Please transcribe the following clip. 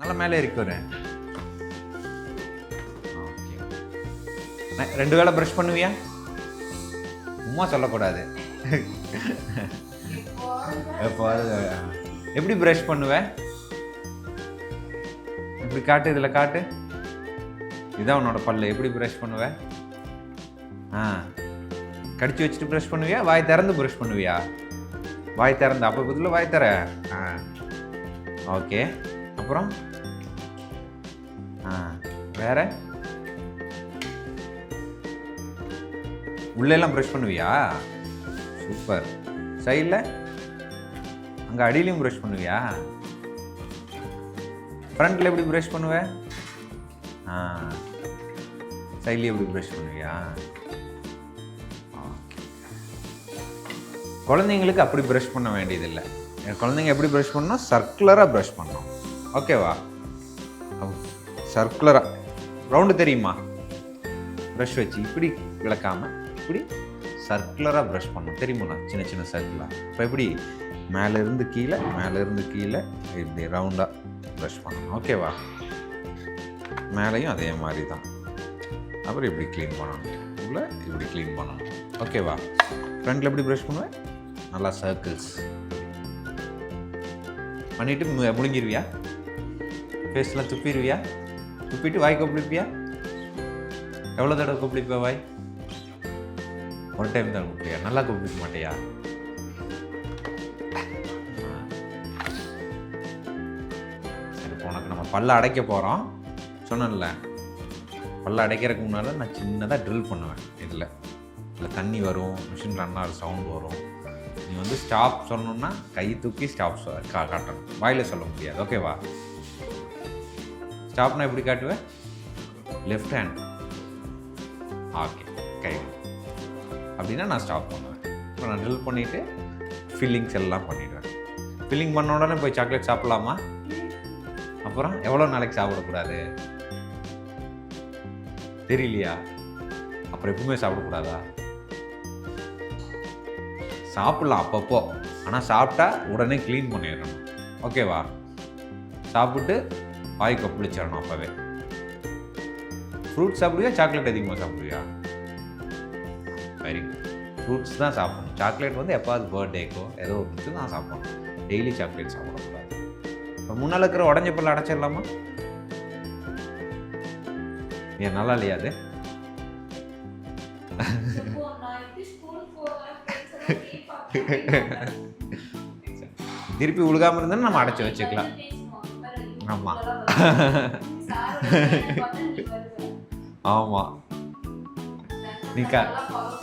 நல்லா மேலே இருக்கு ஒரு. ரெண்டு வேளை ப்ரஷ் பண்ணுவியா? சும்மா சொல்லக்கூடாது. எப்படி ப்ரஷ் பண்ணுவ? இப்படி காட்டு இதில் காட்டு. இதான் உன்னோட பல்லு. எப்படி ப்ரஷ் பண்ணுவ? ஆ. கடிச்சு வச்சுட்டு ப்ரஷ் பண்ணுவியா? வாய் திறந்து ப்ரஷ் பண்ணுவியா? வாய் திறந்து. அப்போ பதில் வாய் தர ஆ. ஓகே. அப்புறம் ஆ வேற? உள்ளெல்லாம் ப்ரஷ் பண்ணுவியா? சூப்பர். சைடில்? அங்கே அடியிலையும் ப்ரஷ் பண்ணுவியா? ஃப்ரண்ட்டில் எப்படி ப்ரஷ் பண்ணுவ? ஆ. சைட்லேயும் எப்படி ப்ரஷ் பண்ணுவியா? குழந்தைங்களுக்கு அப்படி ப்ரஷ் பண்ண வேண்டியதில்லை. என் குழந்தைங்க எப்படி ப்ரஷ் பண்ணணும்? சர்க்குலராக ப்ரஷ் பண்ணணும். ஓகேவா? சர்க்குலராக ரவுண்டு தெரியுமா? ப்ரஷ் வச்சு இப்படி விளக்காமல் இப்படி சர்க்குலராக ப்ரஷ் பண்ணணும். தெரியுமா சின்ன சின்ன சர்க்குலாக இப்போ எப்படி? மேலேருந்து கீழே மேலேருந்து கீழே இப்படி ரவுண்டாக ப்ரஷ் பண்ணணும். ஓகேவா? மேலேயும் அதே மாதிரி தான். அப்புறம் இப்படி க்ளீன் பண்ணணும். உள்ள இப்படி க்ளீன் பண்ணணும். ஓகேவா? ஃப்ரண்ட்டில் எப்படி ப்ரஷ் பண்ணுவேன்? நல்லா சர்க்கிள்ஸ் பண்ணிவிட்டு முடிஞ்சிருவியா? ஃபேஸ்லாம் துப்பிடுவியா? துப்பிட்டு வாய் கொப்பளிப்பியா? எவ்வளோ தடவை கொப்பளிப்ப வாய்? ஒரு டைம் தான் கொப்பளியா? நல்லா கொப்பளிக்க மாட்டியா? சரி இப்போ உனக்கு நம்ம பல்ல அடைக்க போகிறோம் சொன்னேன்ல பல்ல அடைக்கிறதுக்கு முன்னால் நான் சின்னதாக ட்ரில் பண்ணுவேன். இதில். இதில் தண்ணி வரும் மிஷின் ரன் ஆகிற சவுண்ட் வரும். நீ வந்து ஸ்டாப் சொல்லணுன்னா கை தூக்கி ஸ்டாப் கா காட்டணும். வாயில் சொல்ல முடியாது. ஓகேவா டாப்னா எப்படி காட்டுவேன்? லெஃப்ட் ஹேண்ட் ஓகே கை அப்படின்னா நான் ஸ்டாப் பண்ணுவேன். இப்போ நான் ட்ரில் பண்ணிவிட்டு ஃபில்லிங்ஸ் எல்லாம் பண்ணிவிடுவேன் ஃபில்லிங் பண்ண உடனே போய் சாக்லேட் சாப்பிட்லாமா? அப்புறம் எவ்வளோ நாளைக்கு சாப்பிடக்கூடாது? தெரியலையா? அப்புறம் எப்பவுமே சாப்பிடக்கூடாதா? சாப்பிட்லாம் அப்பப்போ. ஆனால் சாப்பிட்டா உடனே க்ளீன் பண்ணிடணும். ஓகேவா சாப்பிட்டு வாய் கொப்பளிச்சிடணும் அப்போவே. ஃப்ரூட்ஸ் சாப்பிடுவியா? சாக்லேட் அதிகமாக சாப்பிடுவியா? வெரி குட் ஃப்ரூட்ஸ் தான் சாப்பிடணும். சாக்லேட் வந்து எப்பாவது பர்த்டேக்கோ ஏதோ ஒன்று தான் சாப்பிடணும். டெய்லி சாக்லேட் சாப்பிடக்கூடாது. இப்போ முன்னால் இருக்கிற உடஞ்ச பல்ல அடைச்சிடலாமா? ஏன் நல்லா இல்லையா அது? திருப்பி உழுகாம இருந்தா நம்ம அடைச்சு வச்சுக்கலாம். ஆமா. ஆமா நீ கா- ஆமாம்